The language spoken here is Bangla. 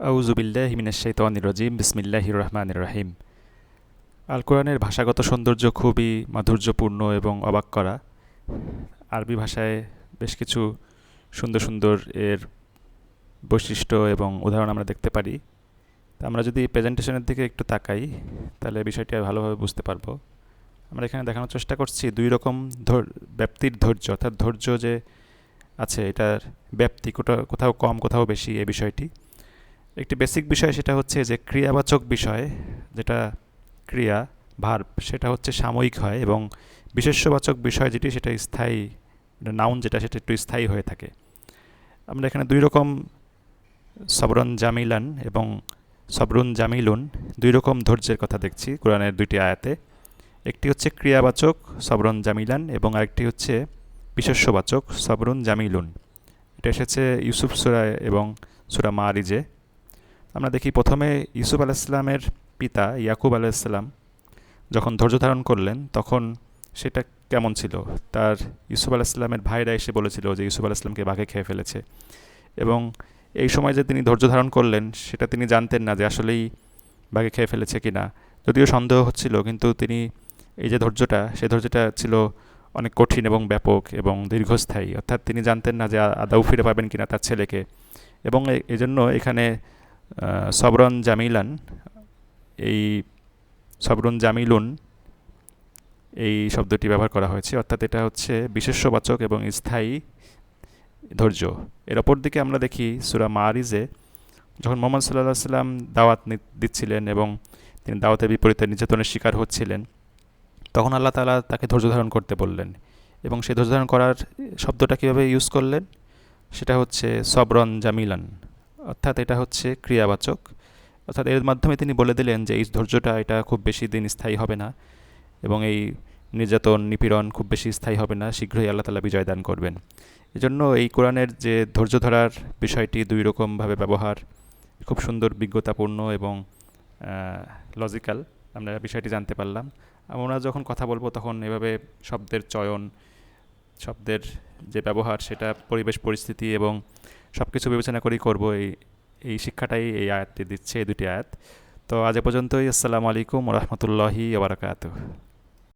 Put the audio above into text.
আউজুবিল্লাহ হিমিনাশাইতানির রজিম, বিসমিল্লাহির রহমানির রহিম। আল কোরআনের ভাষাগত সৌন্দর্য খুবই মাধুর্যপূর্ণ এবং অবাক করা। আরবি ভাষায় বেশ কিছু সুন্দর সুন্দর এর বৈশিষ্ট্য এবং উদাহরণ আমরা দেখতে পারি। তা আমরা যদি প্রেজেন্টেশনের দিকে একটু তাকাই, তাহলে বিষয়টি ভালোভাবে বুঝতে পারব। আমরা এখানে দেখানোর চেষ্টা করছি দুই রকম ব্যাপ্তির ধৈর্য, অর্থাৎ ধৈর্য যে আছে, এটার ব্যাপ্তি কোথাও কোথাও কম, কোথাও বেশি, এই বিষয়টি। একটি বেসিক বিষয় সেটা হচ্ছে যে ক্রিয়াবাচক বিষয়, যেটা ক্রিয়া ভার্ব সেটা হচ্ছে সাময়িক হয় এবং বিশেষ্যবাচক বিষয় যেটি সেটা স্থায়ী নাউন যেটা সেটা একটু স্থায়ী হয়ে থাকে। আমরা এখানে দুই রকম সবরন জামিলান এবং সবরুন জামিলুন দুই রকম ধৈর্যের কথা দেখছি কোরআনের দুইটি আয়াতে। একটি হচ্ছে ক্রিয়াবাচক সবরন জামিলান এবং আরেকটি হচ্ছে বিশেষ্যবাচক সবরুন জামিলুন। এটা এসেছে ইউসুফ সুরায় এবং সুরা মারিজে আমরা দেখি প্রথমে ইউসুফ আলাইসলামের পিতা ইয়াকুব আলাইসাল্লাম যখন ধৈর্য ধারণ করলেন, তখন সেটা কেমন ছিল? তার ইউসুফ আলাইসলামের ভাইরা এসে বলেছিল যে ইউসুফ আলাইসলামকে বাঘে খেয়ে ফেলেছে। এবং এই সময় যে তিনি ধৈর্য ধারণ করলেন, সেটা তিনি জানতেন না যে আসলেই বাঘে খেয়ে ফেলেছে কি না যদিও সন্দেহ হচ্ছিল, কিন্তু তিনি এই যে ধৈর্যটা, সেই ধৈর্যটা ছিল অনেক কঠিন এবং ব্যাপক এবং দীর্ঘস্থায়ী। অর্থাৎ তিনি জানতেন না যে আ- আদৌ ফিরে পাবেন কিনা তার ছেলেকে। এবং এজন্য এখানে সবরন জামিলান, এই সবরন জামিলুন, এই শব্দটি ব্যবহার করা হয়েছে। অর্থাৎ এটা হচ্ছে বিশেষ্যবাচক এবং স্থায়ী ধৈর্য। এর অপর দিকে আমরা দেখি সুরা মারিজে যখন মোহাম্মদ সাল্লাহ সাল্লাম দাওয়াত দিচ্ছিলেন এবং তিনি দাওয়াতের বিপরীতে নির্যাতনের শিকার হচ্ছিলেন, তখন আল্লাহ তালা তাকে ধৈর্য ধারণ করতে বললেন এবং সেই ধৈর্য ধারণ করার শব্দটা কীভাবে ইউজ করলেন? সেটা হচ্ছে সবরন জামিলান। অর্থাৎ এটা হচ্ছে ক্রিয়াবাচক। অর্থাৎ এর মাধ্যমে তিনি বলে দিলেন যে এই ধৈর্যটা এটা খুব বেশি দিন স্থায়ী হবে না এবং এই নির্যাতন, নিপীড়ন খুব বেশি স্থায়ী হবে না, শীঘ্রই আল্লাহ বিজয় দান করবেন। এজন্য এই কোরআনের যে ধৈর্য ধরার বিষয়টি দুই রকমভাবে ব্যবহার, খুব সুন্দর, বিজ্ঞতাপূর্ণ এবং লজিক্যাল আমরা বিষয়টি জানতে পারলাম। আমরা যখন কথা বলব তখন এভাবে শব্দের চয়ন শব্দের যে ব্যবহার, সেটা পরিবেশ, পরিস্থিতি এবং সব কিছু বিবেচনা করেই করব এই এই শিক্ষাটাই এই আয়াতটি দিচ্ছে, এই দুটি আয়াত। তো আজ পর্যন্তই। আসসালামু আলাইকুম রহমতুল্লাহি ওবরাকাতুহ